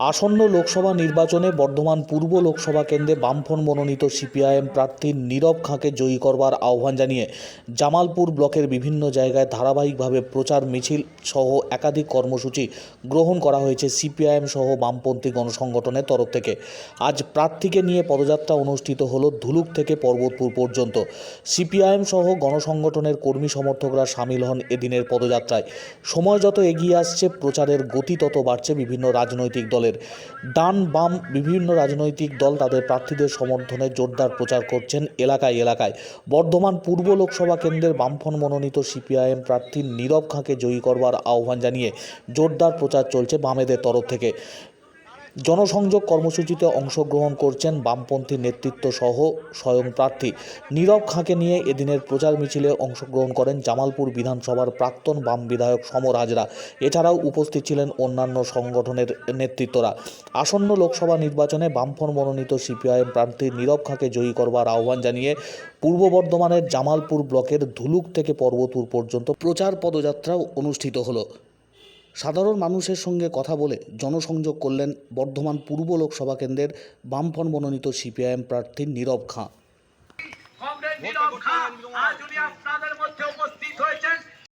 আসন্ন লোকসভা নির্বাচনে বর্ধমান পূর্ব লোকসভা কেন্দ্রে বামফ্রন্ট মনোনীত সিপিআইএম প্রার্থী নীরব খাঁকে জয়ী করবার আহ্বান জানিয়ে জামালপুর ব্লকের বিভিন্ন জায়গায় ধারাবাহিকভাবে প্রচার মিছিল সহ একাধিক কর্মসূচি গ্রহণ করা হয়েছে সিপিআইএম সহ বামপন্থী গণসংগঠনের তরফ থেকে। আজ প্রার্থীকে নিয়ে পদযাত্রা অনুষ্ঠিত হল ধুলুক থেকে পর্বতপুর পর্যন্ত। সিপিআইএম সহ গণসংগঠনের কর্মী সমর্থকরা সামিল হন এদিনের পদযাত্রায়। সময় যত এগিয়ে আসছে, প্রচারের গতি তত বাড়ছে বিভিন্ন রাজনৈতিক দলের ডান বাম বিভিন্ন রাজনৈতিক দল তাদের প্রার্থীদের সমর্থনে জোরদার প্রচার করছেন এলাকায় এলাকায়। বর্ধমান পূর্ব লোকসভা কেন্দ্রের বামফন মনোনীত সিপিআইএম প্রার্থী নীরব খাঁকে জয়ী করবার আহ্বান জানিয়ে জোরদার প্রচার চলছে বামেদের তরফ থেকে। জনসংযোগ কর্মসূচিতে অংশগ্রহণ করছেন বামপন্থী নেতৃত্ব সহ স্বয়ং প্রার্থী। নীরব খাঁকে নিয়ে এদিনের প্রচার মিছিলে অংশগ্রহণ করেন জামালপুর বিধানসভার প্রাক্তন বাম বিধায়ক সমর হাজরা এছাড়াও উপস্থিত ছিলেন অন্যান্য সংগঠনের নেতৃত্বরা। আসন্ন লোকসভা নির্বাচনে বামফ্রন্ট মনোনীত সিপিআইএম প্রার্থী নীরব খাঁকে জয়ী করবার আহ্বান জানিয়ে পূর্ব বর্ধমানের জামালপুর ব্লকের ধুলুক থেকে পর্বতপুর পর্যন্ত প্রচার পদযাত্রাও অনুষ্ঠিত হলো। সাধারণ মানুষের সঙ্গে কথা বলে জনসংযোগ করলেন বর্ধমান পূর্ব লোকসভা কেন্দ্রের বামফ্রন্ট মনোনীত সিপিআইএম প্রার্থী নীরব খাঁ।